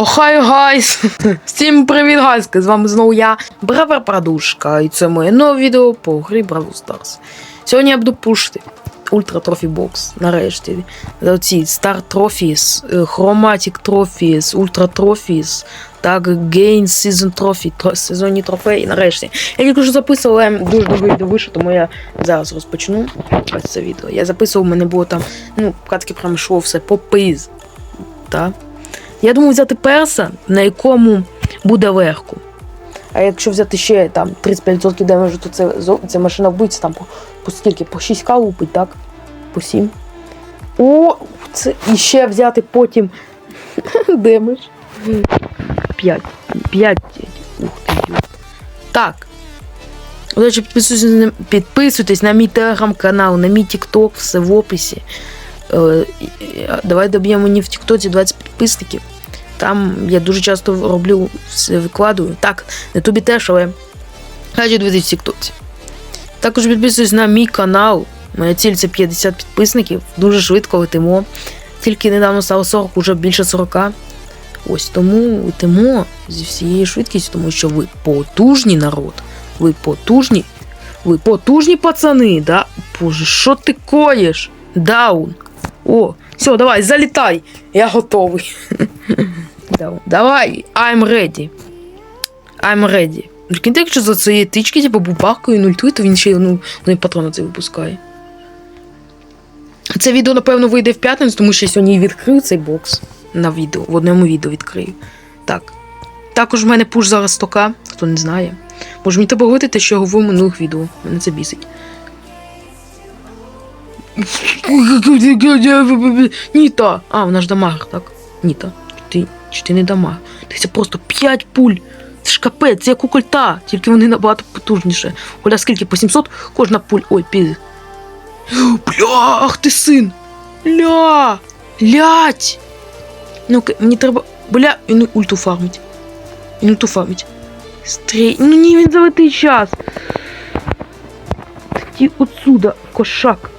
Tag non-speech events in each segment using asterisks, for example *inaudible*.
Охай гайс! Всім привіт, гайски! З вами знову я, Бравер Прадушка, і це моє нове відео по грі Brawl Stars. Сьогодні я буду пушити Ультра Трофі Бокс. Нарешті. Оці Star Trophies, е, Chromatic Trophies, Ultra Trophies, так, Gain Season Trophy, сезонні трофеї. Нарешті. Я тільки що записував, але дуже довго відео вийшло, тому я зараз розпочну це відео. Я записував, у мене було там, ну, катки прям йшло все по пиз. Так? Я думаю взяти перса, на якому буде легко. А якщо взяти ще там 35% демеджу, то це, це машина вбивця там по, по скільки? По 6к лупить, так? По 7. О, це і ще взяти потім *laughs* демедж. 5. 5. Ух ти. Так. На, підписуйтесь на мій телеграм-канал, на мій тікток, все в описі. Е, Давай доб'ємо мені в Тіктоці 20 підписників. Там я дуже часто роблю все викладую. Так, на тобі теж, але раді дивитися в Тіктоці. Також підписуйтесь на мій канал. Моя ціль це 50 підписників. Дуже швидко летимо. Тільки недавно стало 40, уже більше 40. Ось тому летимо зі всією швидкістю, тому що ви потужні народ. Ви потужні. Ви потужні пацани, да? Боже, що ти коїш? Даун. О, все, давай, залітай. Я готовий. Давай, I'm ready. I'm ready. Прикиньте, якщо за цієї тички, типу, бубахкою нультує, то він ще ну, вони патрони це випускає. Це відео, напевно, вийде в п'ятницю, тому що я сьогодні відкрив цей бокс на відео. В одному відео відкрию. Так. Також в мене пуш зараз 100 хто не знає. Може, мені треба говорити те, що я говорив в минулих відео. Мене це бісить. Ніта! А, вона ж дамаг, так? Ніта. Ти, чи ти не дамаг? Ти це просто 5 пуль. Це ж капець, це як у кольта, тільки вони набагато потужніше. Оля скільки? По 700 кожна пуль. Ой, піз. Бля, ах ти син! Ля! Лять! Ну, мені треба. Бля, він ульту фармить. Він ульту фармить. Стрій. Ну ні, він залетить час. Ти отсюда, кошак.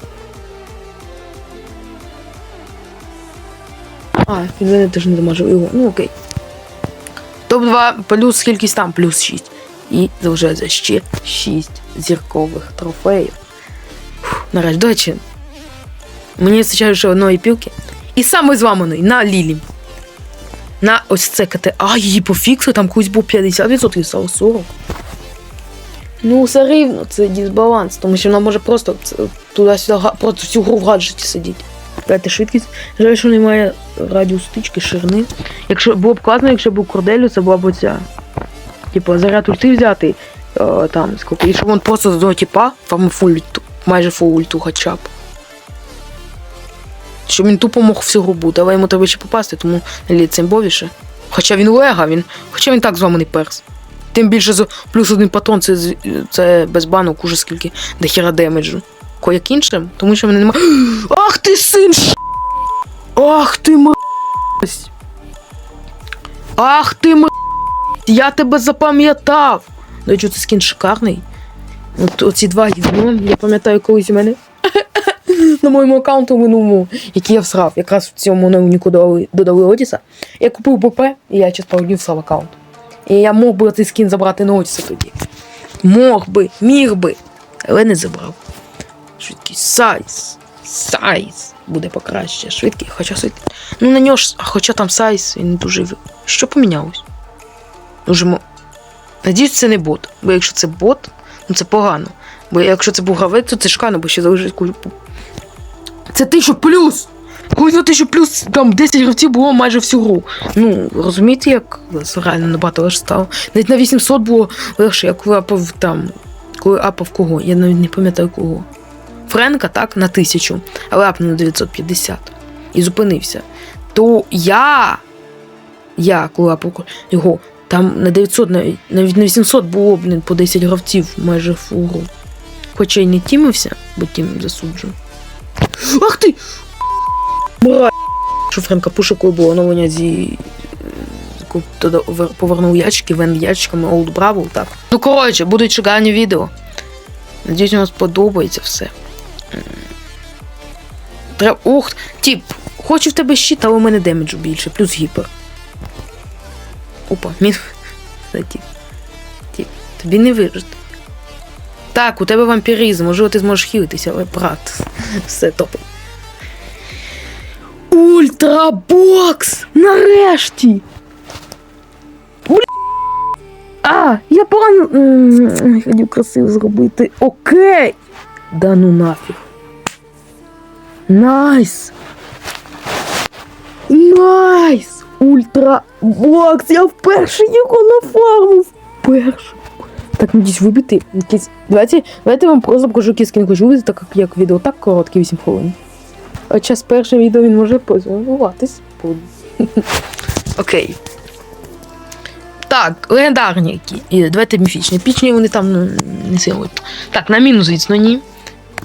А, мене теж не дамажив його. Ну окей. Топ-2 плюс кількість там, плюс 6. І залишається ще 6 зіркових трофеїв. Фух, наразі, до речі, мені вистачає ще одної пілки. І саме зламаної на Лілі. На ось це КТ. А, її пофіксили, там колись був 50%, стало 40. Ну, все рівно, це дисбаланс, тому що вона може просто туди-сюди просто всю гру в гаджеті сидіти. Дайте швидкість. Жаль, що немає радіус стички, ширини. Якщо було б класно, якщо був корделю, це була б оця. Типу, заряд ульти взяти, е, там, скільки, і щоб він просто з одного типа, там фул ульту, майже фул ульту хоча б. Щоб він тупо мог всю гру бути, але йому треба ще попасти, тому ліцембовіше. Хоча він лега, він. Хоча він так зламаний перс. Тим більше з плюс один патрон це, це без банок уже скільки дохіра демеджу. Ко як іншим, тому що мене нема. *gasps* Ах ти син! ш- Ах ти мразь! Ах ти мразь! Я тебе запам'ятав! До речі, це скін шикарний. От оці два гізно, я пам'ятаю колись у мене *laughs* на моєму аккаунту минулому, який я всрав, якраз в цьому новнику додали, додали Одіса. Я купив БП, і я через пару днів всрав аккаунт. І я мог би цей скін забрати на Одіса тоді. Мог би, міг би, але не забрав. Швидкість сайз. Сайз буде покраще. Швидкість, хоча. Ну на нього ж, хоча там сайз, він дуже. Що помінялось? Дуже мо... Надіюсь, це не бот. Бо якщо це бот, ну це погано. Бо якщо це був гравець, то це шкано, бо ще залежить кулю. Це тисячу плюс! Коли на тисячу плюс там 10 гравців було майже всю гру. Ну, розумієте, як реально набагато легше стало. Навіть на 800 було легше, я коли там. Коли апав кого? Я навіть не пам'ятаю кого. Френка так на 1000, але апнув на 950 і зупинився. То я. Я, коли апав його, там на 900, навіть, на 800 було блін, по 10 гравців майже в гру. Хоча й не тімився, бо тім засуджую. Ах ти! Бра! Що Френка пуша, коли було оновлення зі. повернув ящики, вен ящиками Old Bravo, так. Ну, коротше, будуть шикарні відео. Надіюсь, вам сподобається все. Треба. Ух, тип, хочу в тебе щит, але у мене демеджу більше, плюс гіпер. Опа, мін. *laughs* Тіп. Тіп. Тобі не вижити. Так, у тебе вампіризм, можливо, ти зможеш хілитися, але брат. *laughs* Все топи. Ультрабокс! Нарешті! А, я. М, Хотів красиво зробити. Окей! Да ну нафіг. Найс! Найс! Ультрабокс! Я вперше його нафармив! Вперше! Так, надіюсь, вибити якісь. Давайте, давайте я вам просто покажу якийсь скін хочу вибити, так як відео так коротке, 8 хвилин. А час перше відео він може позиватись. Окей. Так, легендарні які. І давайте міфічні. Пічні вони там ну, не силують. Так, на мінус, звісно, ні.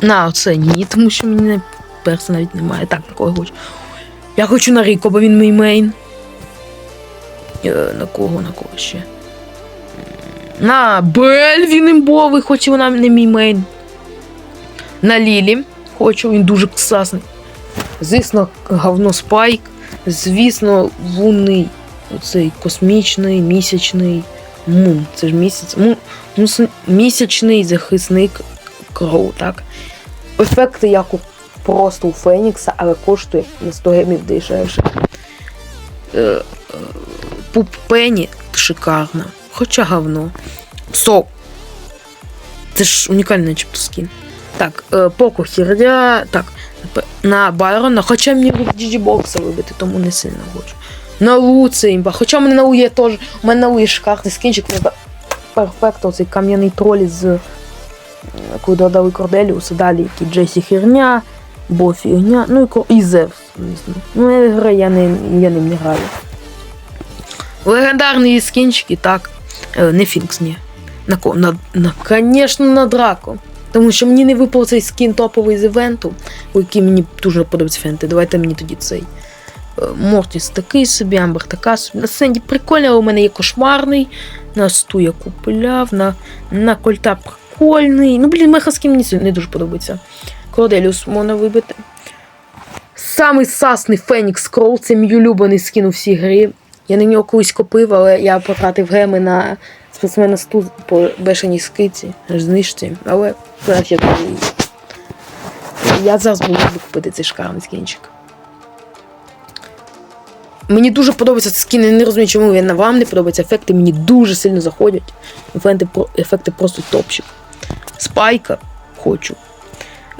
На оце ні, тому що мені не перса навіть немає. Так, на кого я хочу. Я хочу на Ріко, бо він мій мейн. Е, на кого, на кого ще? На Бель він імбовий, хоч і вона не мій мейн. На Лілі хочу, він дуже класний. Звісно, говно спайк. Звісно, лунний, оцей космічний, місячний мун. Це ж місяць. Мун, місячний захисник кроу, так? Ефекти як у просто у Фенікса, але коштує на 100 гемів дешевше. Е, е, Пуп Пенні шикарна. Хоча говно. Сок. Це ж унікальний начебто скін. Так, е, Поко херня. Так, на Байрона, хоча мені Діджібокса вибити, тому не сильно хочу. На Лу імба. Хоча в мене на Лу теж. У мене на Лу є шикарний скінчик. це Перфект, оцей кам'яний троль з коли додали Корделіуса, далі які Джесі херня, Бо фігня, ну і, і Зевс, звісно. Ну, я гра, я, не, я не граю. Легендарні скінчики, так. Е, не Фінкс, ні. На ко? На, на, конечно, на Драко. Тому що мені не випав цей скін топовий з івенту, який мені дуже подобається фенти. Давайте мені тоді цей. Е, Мортіс такий собі, Амбер така собі. На Сенді прикольний, але у мене є кошмарний. На Сту я купляв, на, на Кольта прикольний. Ну, блін, мехаскін мені не дуже подобається. Корделіус можна вибити. Самий сасний Фенікс Кроу, це мій улюблений скін у всій грі. Я на нього колись купив, але я потратив геми на спортсмена сту по бешеній скиці, знижці, але зараз я купую. Я зараз буду купити цей шикарний скінчик. Мені дуже подобається скін, я не розумію, чому він вам не подобається. Ефекти мені дуже сильно заходять. Ефекти, ефекти просто топчик. Спайка хочу.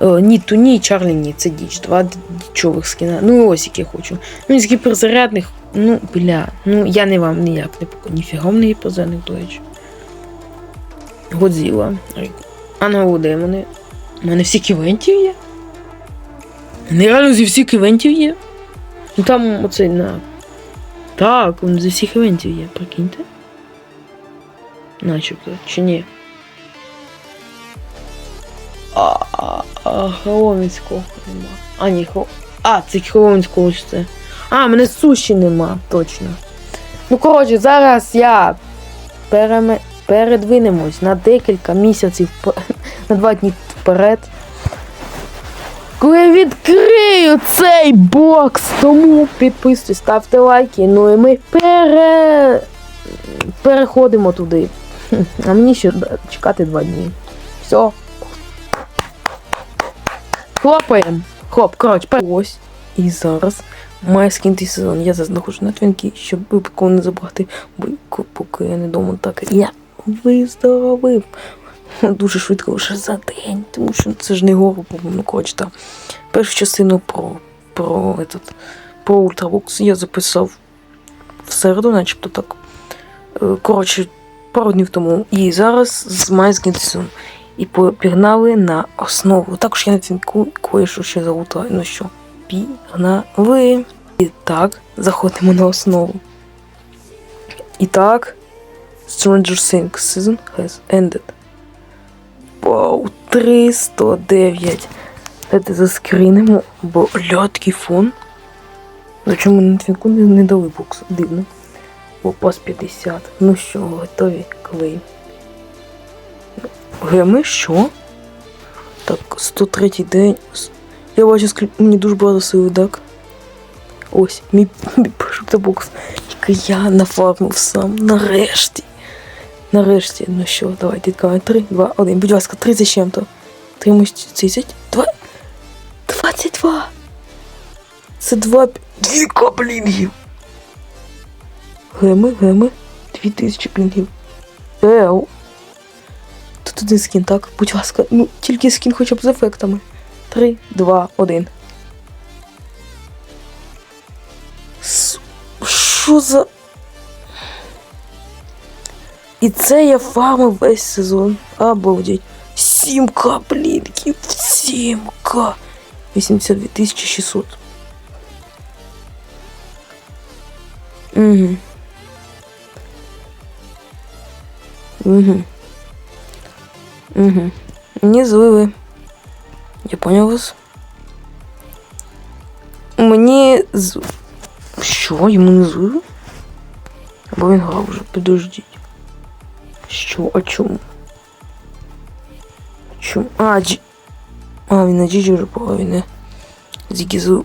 Е, ні, ту ні, Чарлі ні, це діч. Два дічових скіна. Ну ось які хочу. Ну, із гіперзарядних, ну, бля, ну я не вам ніяк не покажу. Ніфіга мене гіперзарядних, до речі. Годзіла. А ну, демони. У мене всі ківентів є. Нереально зі всіх івентів є. Ну там оцей на. Так, він зі всіх івентів є, прикиньте. Начебто, чи ні? А, а, а Хеловінського нема. А, ні, Хел... А, це Хеловінського це. А, мене суші нема, точно. Ну, коротше, зараз я переме... передвинемось на декілька місяців *laughs* на два дні вперед. Коли я відкрию цей бокс, тому підписуйтесь, ставте лайки. Ну і ми пере... переходимо туди. *laughs* А мені ще чекати два дні. Все. Хлопаємо. Хлоп, коротше, ось. І зараз має скінти сезон. Я зараз знаходжу на твінки, щоб випадково не забрати, бо поки я не дома так. Я виздоровив. Дуже швидко лише за день, тому що це ж не гору, по-моєму, коротше, там. Першу частину про, про, этот, про Ультрабокс я записав в середу, начебто так. Е, Коротше, пару днів тому. І зараз з Майскінсом. І пігнали на основу. Також я на цінку кое-що ще залутаю. Ну що, пігнали. І так, заходимо на основу. І так, Stranger Things season has ended. Вау, 309. Давайте заскрінимо, бо льоткий фон. Ну чому на твінку не, дали бокс? Дивно. О, пас 50. Ну що, готові клей. Геми, що? Так, 103 день. Я бачу, мені дуже багато сили, так? Ось, мій, мій перший бокс. я нафармив сам. Нарешті. Нарешті. Ну що, давайте відкриваємо. 3, 2, 1. Будь ласка, 30 з чим-то. 30, 2, 22. Це 2, 2 каплінгів. Геми, геми. 2000 клінгів. Еу. Тут один скін, так? Будь ласка, ну тільки скін хоча б з ефектами. 3, 2, 1. С- Що за. І це я фармив весь сезон. Обалдеть. 7к, блінків. 7к. 82 600. Угу. Угу. Угу. Не зливи. Я понял вас. Мені з... Що? Йому не зливи? Або він грав вже, підождіть. Що? А чому? Чому? А, джі... А, він на джіджі вже він не...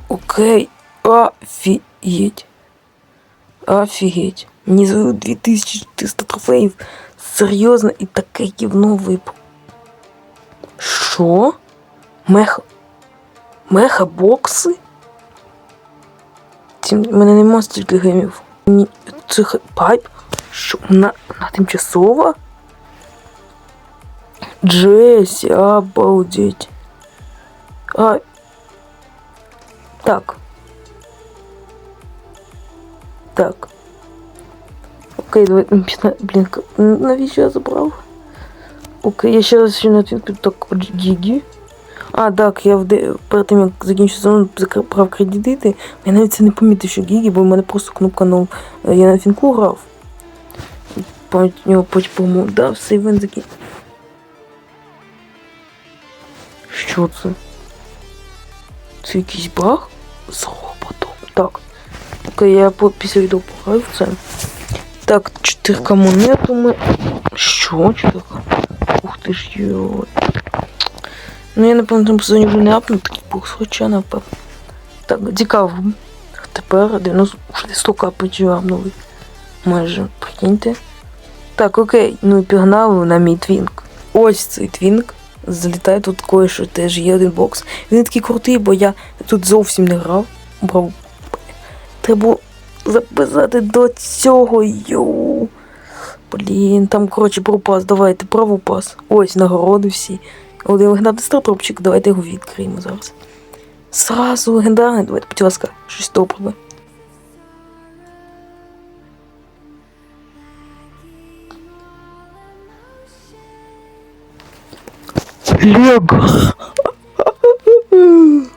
Окей. Офігеть. Офігеть. Мені злив 2400 трофеїв. Серйозно, і таке гівно випав. Що? Меха. Меха-бокси? Ці- У мене нема стільки гемів. Ні, цих пайп. Що? Вона, вона тимчасова? Джесі, обалдеть. А... Так. Так. Окей, давай. м, пятна- Блін, к- м, навіщо я забрав? Окей, я ще ще на так Гігі. А, так, я в де... перед тим, як закінчу сезон, забрав кредити. Я навіть це не помітив, що Гігі, бо в мене просто кнопка нов. Я на фінку грав. Пам'ять нього потім по да, все він закін. Що це? Це якийсь баг з роботом. Так. Окей, я після відео пограю в це. Так, 4 монету ми. Що? 4? Йой. Ну я напевно там сезоні вже не апну такий бух, хоча напевно. Так, цікаво. Тепер 90 вже 100 капочів апнули. Майже, прикиньте. Так, окей, ну і пігнали на мій твінк. Ось цей твінк. Залітає тут кое-що теж є один бокс. Він такий крутий, бо я тут зовсім не грав. Брав. Треба записати до цього. Йоу. Блін, там, коротше, пропас. Давайте, правопас. Ось нагороди всі. Один легендарний стартопчик, давайте його відкриємо зараз. Сразу легендарний, давайте, будь ласка, щось добре. Лего. *laughs*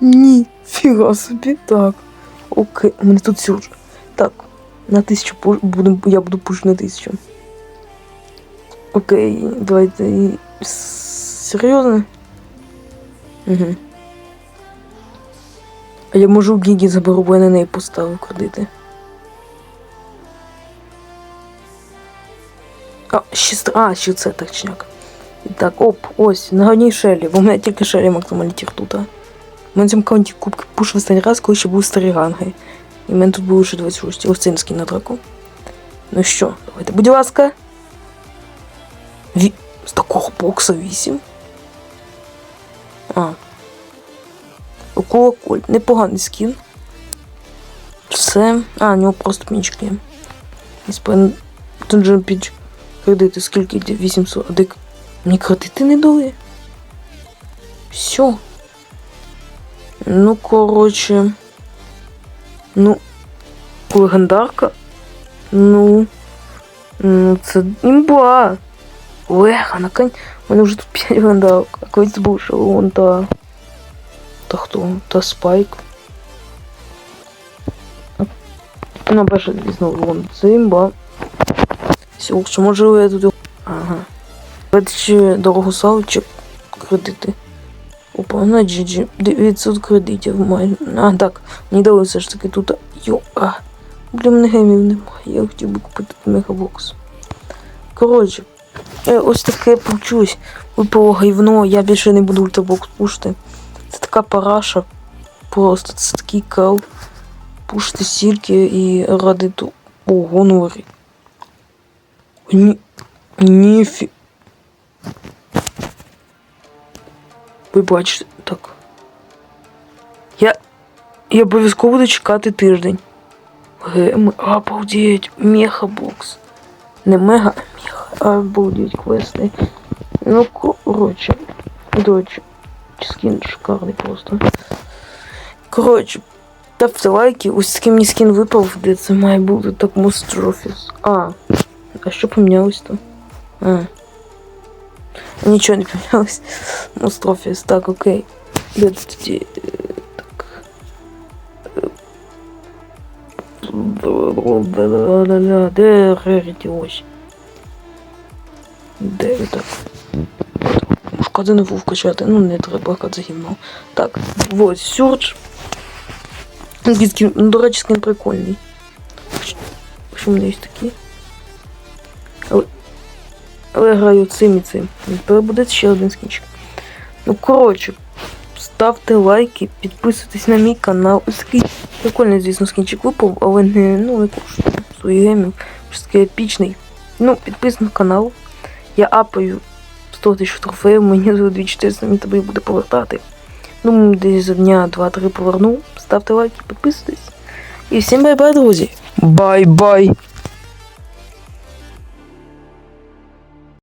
Ні, фіга собі, так. Окей, у мене тут все вже. Так, на тисячу пуш, буду, я буду пуш на тисячу. Окей, давайте. Серйозно? Угу. А я можу Гігі заберу, бо я на неї поставив кредити. А, ще, а, ще це точняк. Так, оп, ось, на одній шелі, бо в мене тільки шелі максимальні тут. У мене цьому каунті кубки пуш в останній раз, коли ще був старі ранги. І в мене тут було ще 26. Ось цей скін на драку. Ну що, давайте, будь ласка. Ві... З такого бокса 8. А. Кольт. Непоганий скін. Все. А, у нього просто пінчики. Спен... Тут же піч. Кредити скільки йде? 800. А дик. Мені кредити не дали. Все. Ну, коротше. Ну. Легендарка. Ну. Ну, це імба. Леха, наконь. У мене вже тут 5 легендарок. А колись був шалон та. Та хто? Та спайк. Ну, перше знову вон це імба. Все, що може я тут. Ага. Ще дорогу салчик кредити. Опа, на GG. 900 кредитів майже. А, так, мені дали все ж таки тут. Йо, а. Блін, мене гемів немає. Я хотів би купити мегабокс. Коротше, е, ось таке почусь. Випало гівно, я більше не буду ультрабокс пушити. Це така параша. Просто це такий кал. Пушити стільки і ради ту Ого, нори. Ні... Ніфі... Ви так. Я. Я обов'язково буду чекати тиждень. Гем, обалдеть, мехабокс. Не мега, а меха. Обалдеть, квести. Ну, короче. Дочь. Скін шикарний просто. Коротше, ставте лайки. Ось з ким мені скін випав, де це має бути так Мострофіс. А. А що помінялось то? А. Нічого не помінялось. Мострофіс, так, окей. Де тут тоді? е, Так. Е, Де Реріті ось? Де ви так? Шкода не був качати, ну не треба качати гімно. Так, ось Сюрдж. Англійський, ну, до речі, скін прикольний. Що в мене є такі? Але, я цим і цим. Тепер буде ще один скінчик. Ну, коротше, ставте лайки, підписуйтесь на мій канал. Ось прикольний, звісно, скінчик випав, але не, ну, не коштує своїх гемів. Щось такий епічний. Ну, підписуйтесь на канал. Я апаю 100 тисяч трофеїв, мені за 2400 мені тобі буде повертати. Ну, десь за дня 2-3 поверну. Ставте лайки, підписуйтесь. І всім бай-бай, друзі. Бай-бай.